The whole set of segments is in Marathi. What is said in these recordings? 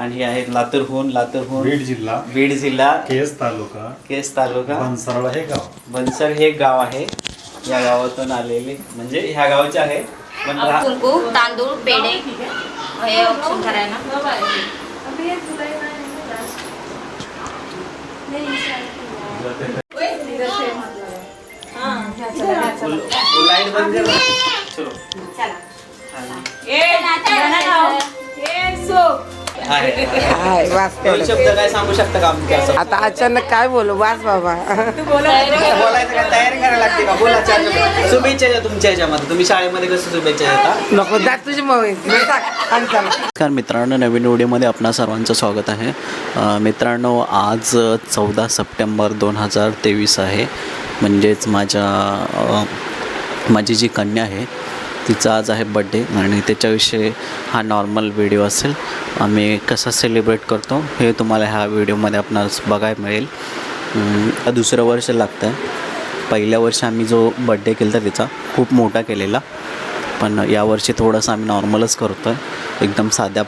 आणि हे आहेत लातूरहून लातूरहून बीड जिल्हा बीड जिल्हा केस तालुका केस तालुका बनसरळा हे गाव. बनसर हे गाव आहे. या गावातून आलेले म्हणजे ह्या गावचे आहे. पण कुंकू तांदूळ पेढे हे ऑप्शन करायला फुल- फुल लाइट बंद कर. ना. चलो. आहे. हाय वास दोन तेवढं. शब्द काय सांगू शकता का आमच्या आता अचानक काय बोलू? वास बाबा. बोलायचं काय तयारी करायला लागते का? बोला चार शब्द. शुभेच्छा द्या तुमच्या ह्याच्यामध्ये तुम्ही शाळेमध्ये कसं शुभेच्छा देता? नको दाट तुझी मवी आणि चला नमस्कार मित्रांनो नवीन व्हिडिओमध्ये आपणा सर्वांचं स्वागत आहे. अ, मित्रांनो आज चौदा सप्टेंबर दोन हजार तेवीस आहे. म्हणजेच माझ्या अ, माझी जी कन्या आहे तिचा आज आहे बड्डे आणि त्याच्याविषयी हा नॉर्मल व्हिडिओ असेल. आम्ही कसा सेलिब्रेट करतो हे तुम्हाला ह्या व्हिडिओमध्ये आपणास बघायला मिळेल. दुसरं वर्ष लागतं आहे पहिल्या वर्षी आम्ही जो बड्डे केला होता तिचा खूप मोठा केलेला. पण यावर्षी थोडंसं आम्ही नॉर्मलच करतो आहे एकदम साध्या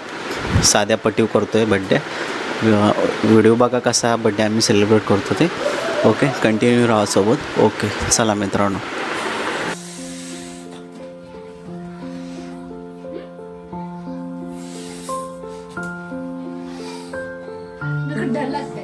साध्या पटीव करतो आहे बड्डे व्हिडिओ बघा कसा बड्डे आम्ही सेलिब्रेट करतो ते. ओके कंटिन्यू राहा सोबत. ओके चला मित्रांनो. ke dalam eh.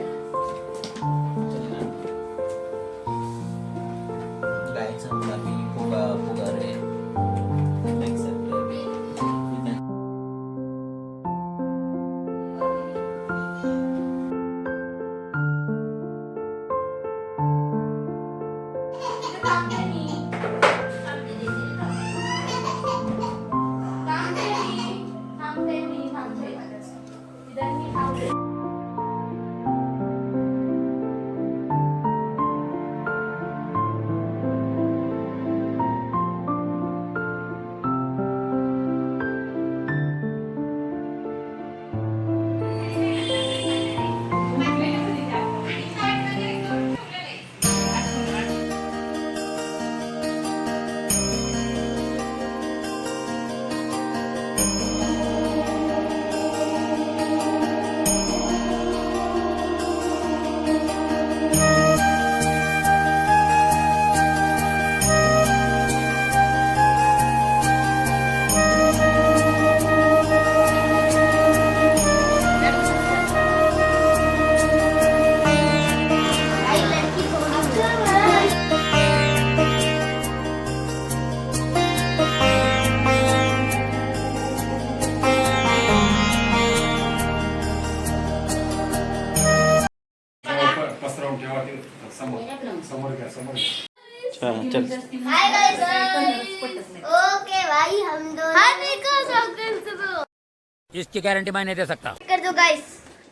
इसकी गारंटी मैं नहीं दे सकता। कर दो गाइस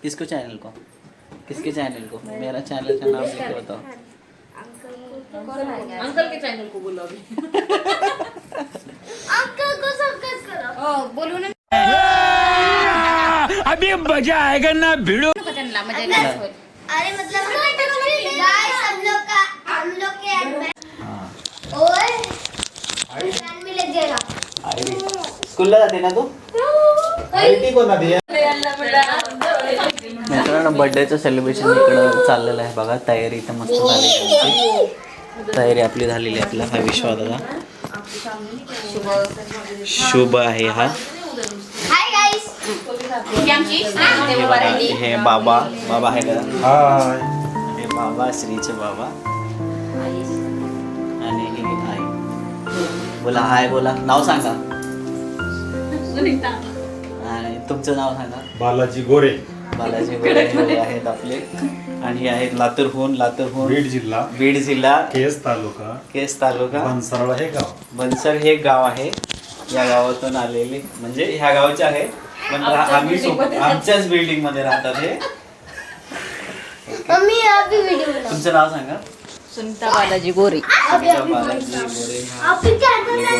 किसको चैनल को? किसके चैनल को? मेरा चैनल का नाम लिख के बताओ। अंकल के चॅनल को बोलो अभी। अंकल को सब करो। हो बोलू ना। अभी मज़ा आएगा ना भिड़ो। म्हणजे नाही अरे मतलब गाइस हम लोग का हम लोग के में। ओए फ़ैन में लग जाएगा। स्कूलला जाते ना तू? दे मित्रांनो बड्डेचं सेलिब्रेशन इकडं चाललेलं आहे बघा. तयारी इथं मस्त झाली. तयारी आपली झालेली आहे आपला हा विश्वास दादा. शुभ आहे हा. हाय गाइस ही हे बाबा. बाबा आहे का? हाय हे बाबा श्रीचे बाबा. आणि ही बोला हाय बोला. नाव सांगा. तुमचं नाव सांगा. बालाजी गोरे. बालाजी गोरे हे आहेत आपले. आणि हे आहेत लातूरहून लातूरहून बीड जिल्हा. बीड जिल्हा. केस तालुका. केस तालुका. बनसरळा हे गाव. बनसर हे एक गाव आहे. या गावातून आलेले म्हणजे ह्या गावचे आहे पण आम्ही आमच्याच बिल्डिंगमध्ये राहतात हे. मम्मी आप भी वीडियो बनाओ तुमचं नाव सांगा. सुनीता बालाजी गोरे. सुनीता बालाजी गोरे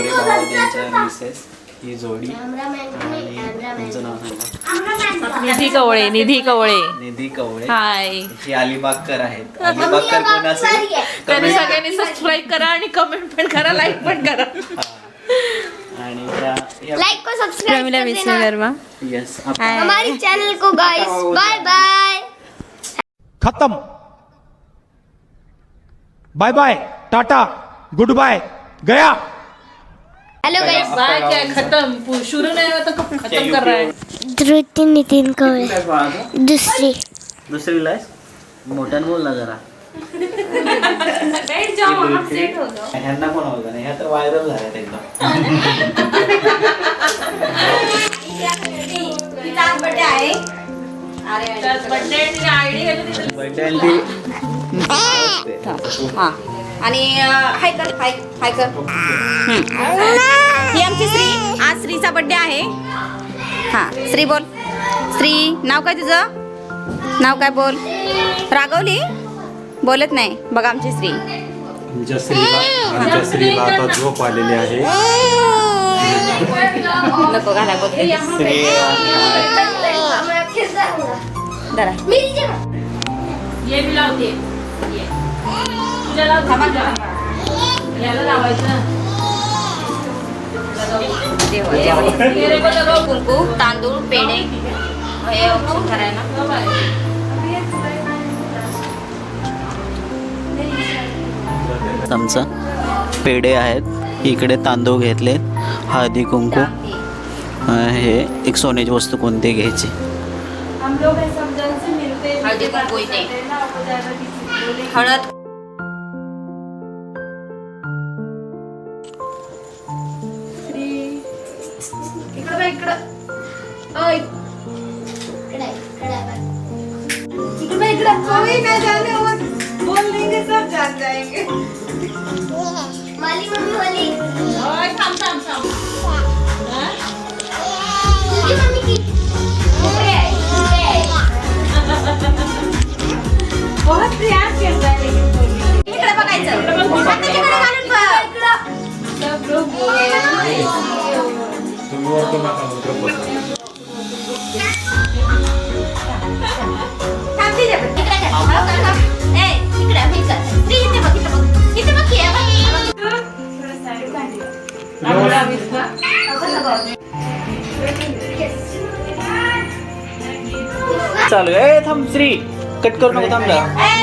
गोरे मिसेस. ही जोडी तुमचं नाव सांगा. निधी कवळे निधी कवळे. निधी कवळे. हाय. ही अलिबागकर आहेत. अलिबागकर कोण असेल त्यांनी सगळ्यांनी सबस्क्राईब करा आणि कमेंट पण करा लाईक पण करा. आणि लाइक को सब्सक्राइब कर देना. विश्वकर्मा. येस हमारे चैनल को गाइस बाय बाय खत्म. Bye bye tata good bye गया. हेलो गाइस बाय क्या खत्म? शुरू नहीं हुआ तो कब खत्म कर रहा है? धृति नितिन कवळे दुसरी। दुसरीला आहेस मोठ्यानं बोल ना जरा। ह्यांना पण होतं नाही? ह्या तर व्हायरल झाल्यात एकदम. बर्थडे आहे बर्थडे आयडी बर्थडे हा. आणि हाय कर हाय हाय कर. ही आमची श्री. आज श्रीचा बर्थडे आहे. हा श्री बोल. श्री नाव काय तुझं? नाव काय बोल? रागवली? बोलत नाही. बघा आमची श्री. आमच्या स्त्रीला आमच्या स्त्रीला आता झोप आलेली आहे. नको घाला बोलते जरा याला लावायचं. कुंकू तांदूळ पेढे. हे करायला. आमचं पेढे आहेत. इकडे तांदूळ घेतले हळदी कुंकू. हे एक सोन्याची वस्तू कोणती घ्यायची? हळदी कुंकू इथे. हळद इकडे इकडे माली मम्मी वाली ओय, थांब थांब थांब तुझी मम्मी की इकडे आहे, इकडे आहे. इकडे बघायचं हात तिकडे घालून बघ. तुम्ही वरतो नका उतरत बसा. थांब चालू आहे. थांब श्री. कट करू नको थांब जरा. ए.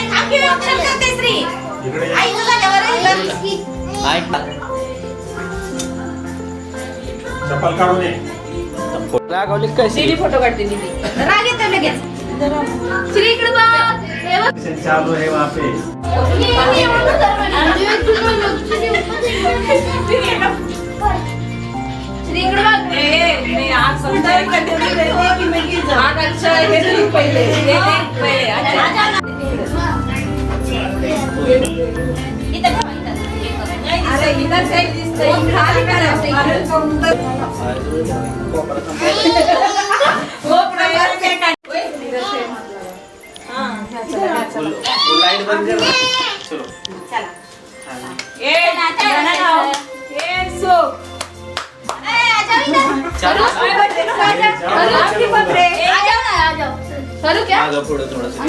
ऐक ना. चप्पल काढून ये. रागवली कशी? फोटो काढते दीदी राग येतो लगेच. श्री इकडे बघ. हे बघ. चालू है वहाँ पे आहे हे हे. अरे इधर काही दिसतंय इकडे खाली करायचं मागं पुढं थोडंसं.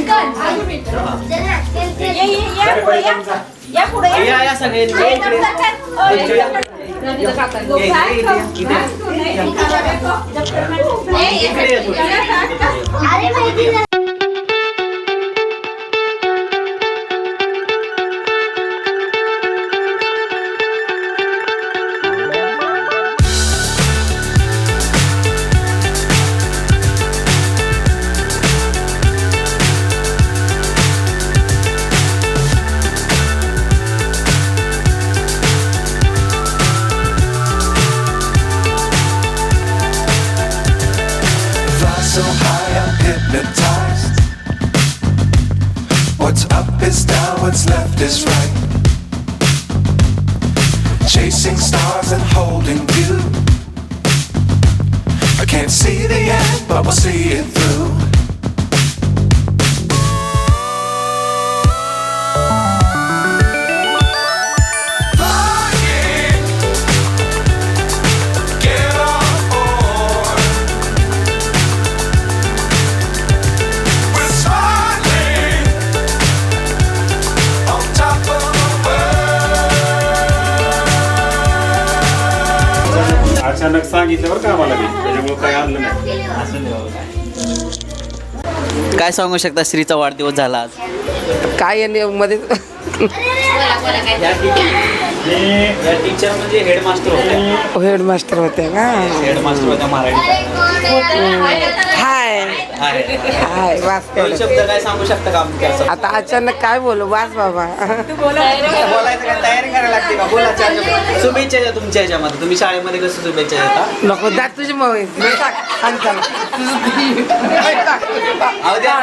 ये ये या काय सांगू शकता? श्रीचा वाढदिवस झाला आज. काय आहे मध्ये? या टीचर या टीचर म्हणजे हेडमास्टर होत्या. हेडमास्टर होते का? हेडमास्टर होत्या मराठी. हाय वास दोन. शब्द काय सांगू शकता का आमच्या? आता अचानक काय बोलू? वास बाबा. बोलायचं काय? तयारी करायला लागते का? बोला चार शब्द. शुभेच्छा द्या तुमच्या ह्याच्यामध्ये तुम्ही शाळेमध्ये कसं शुभेच्छा देता? नको दात तुझी मग अहो द्या.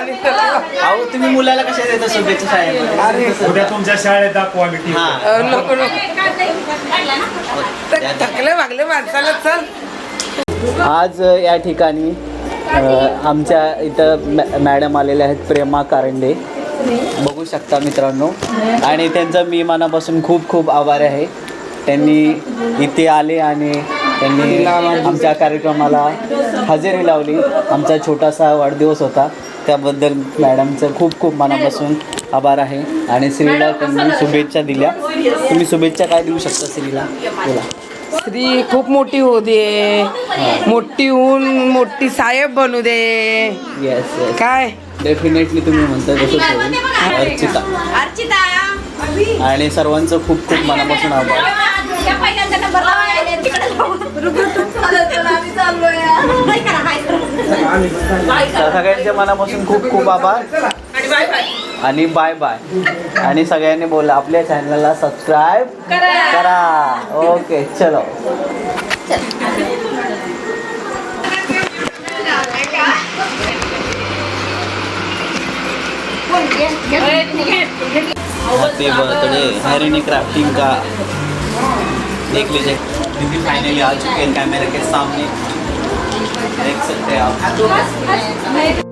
अहो तुम्ही मुलाला कशा देता शुभेच्छा शाळेमध्ये? उद्या तुमच्या शाळेत दाखवू आम्ही टीव्ही. हा नको. थकले वागले माणसाला चल. आज या ठिकाणी आमच्या इथं मॅ मॅडम आलेल्या आहेत प्रेमा कारंडे. बघू शकता मित्रांनो. आणि त्यांचा मी मनापासून खूप खूप आभार आहे. त्यांनी इथे आले आणि त्यांनी आमच्या कार्यक्रमाला हजेरी लावली. आमचा छोटासा वाढदिवस होता. त्याबद्दल मॅडमचं खूप खूप मनापासून आभार आहे. आणि श्रीला त्यांनी शुभेच्छा दिल्या. तुम्ही शुभेच्छा काय देऊ शकता श्रीला? बोला. स्त्री खूप मोठी होऊ दे. मोठी होऊन मोठी साहेब बनू दे. येस येस काय? डेफिनेटली तुम्ही म्हणता होईल अर्चिता. अर्चिता. आणि सर्वांचं खूप खूप मनापासून आभार. सगळ्यांच्या मनापासून खूप खूप आभार. आणि बाय बाय. आणि सगळ्यांनी बोला आपल्या चॅनलला सबस्क्राईब करा. ओके चलो. हैप्पी बर्थडे हैरिनी क्राफ्टिंग का देख लीजिए दीदी फाइनली आ चुके हैं कैमरे के सामने। देख सकते हैं आप।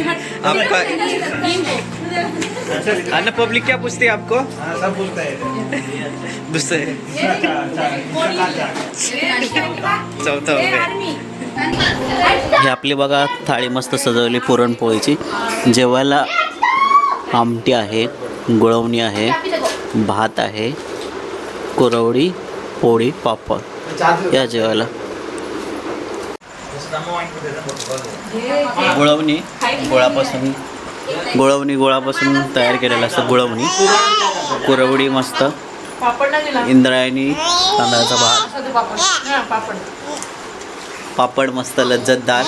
आपका अन्य पब्लिक क्या पूछती है आपको? दूसरे चौथा हो गया. ही आपली बघा थाळी मस्त सजवली पुरणपोळीची. जेवायला आमटी आहे गुळवणी आहे भात आहे कुरवडी पोळी पापड. या जेवायला. गुळवणी. गुळापासून गुळवणी गुळापासून तयार केलेलं असतं गुळवणी. कुरवडी मस्त. इंद्रायणी तांदळाचा भात. पापड मस्त लज्जतदार.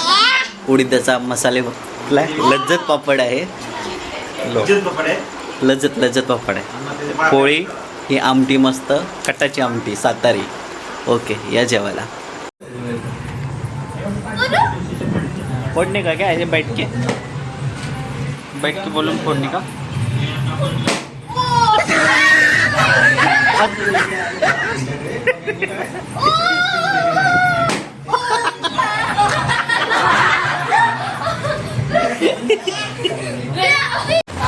उडीदाचा मसाले? लज्जत पापड आहे. लज्जत लज्जत पापड आहे. पोळी ही आमटी मस्त. कटाची आमटी सातारी. ओके या जेवायला. फोडणे का क्या? ऐसे बैठ के बैठ के बोलून फोडणे का?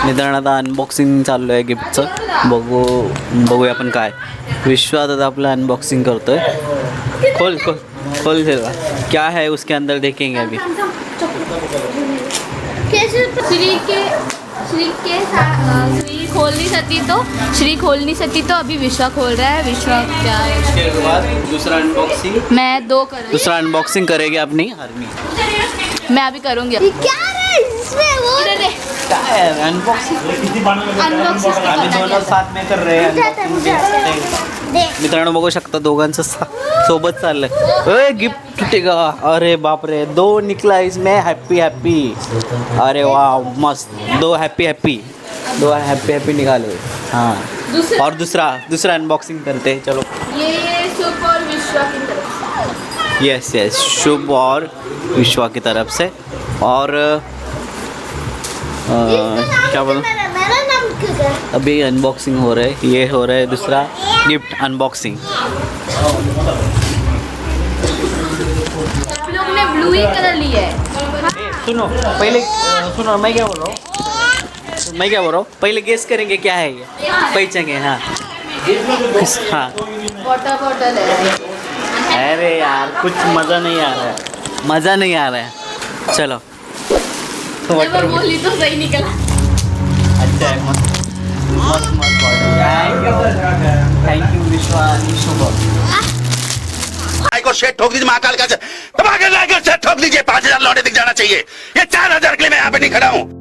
निदान आता अनबॉक्सिंग चालू आहे गिफ्टचं बघू बघूया आपण काय. विश्वात आता आपलं अनबॉक्सिंग करतोय. खोल खोल खोल देगा क्या है उसके अंदर देखेंगे अभी. कैसे श्री के श्री के श्री खोल नहीं सकती तो श्री खोल नहीं सकती तो अभी विश्वा खोल रहा है विश्वा क्या है उसके बाद दूसरा अनबॉक्सिंग मैं दो कर दूसरा अनबॉक्सिंग करेगी अपनी। आर्मी मैं अभी करूँगी क्या रे इसमें वो काय अनबॉक्सिंग अनबॉक्सिंग आम्ही दोन साथ में कर रहे हैं unboxing. मित्रांनो बघू शकता दोघांचं सोबत चाललंय. अरे गिफ्ट तुटेगा अरे बापरे दो निकला इसमें हैप्पी हैप्पी अरे वाह मस्त. दो हैप्पी हैप्पी दो हैप्पी हैप्पी निकाले हाँ. और दूसरा दूसरा अनबॉक्सिंग करते चलो. ये शुभ और विश्वा की तरफ यस यस शुभ और विश्वा की तरफ से. और क्या बोलूँ? मेरा नाम क्यों अभी अनबॉक्सिंग हो रहा है ये हो रहा है दूसरा गिफ्ट अनबॉक्सिंग लोग ने ब्लू ही कलर लिया है। सुनो पहले सुनो मैं क्या बोल रहा हूँ? मैं क्या बोल रहा हूँ? पहले गेस करेंगे क्या है ये। पहचानेंगे हाँ। हाँ। वाटर बॉटल है। अरे यार कुछ मज़ा नहीं आ रहा है। मज़ा नहीं आ रहा है। चलो। वॉटर बोली तो सही निकला अच्छा आहे मस्त मस्त मस्त बॉटल थँक्यू विश्वा आणि शुभम को शेट ठोक दीजिए महाकाल का धमाके लाकर शेट ठोक दीजिए पाँच हजार लौटे दिख जाना चाहिए ये चार हजार के लिए मैं यहाँ पे नहीं खड़ा हूँ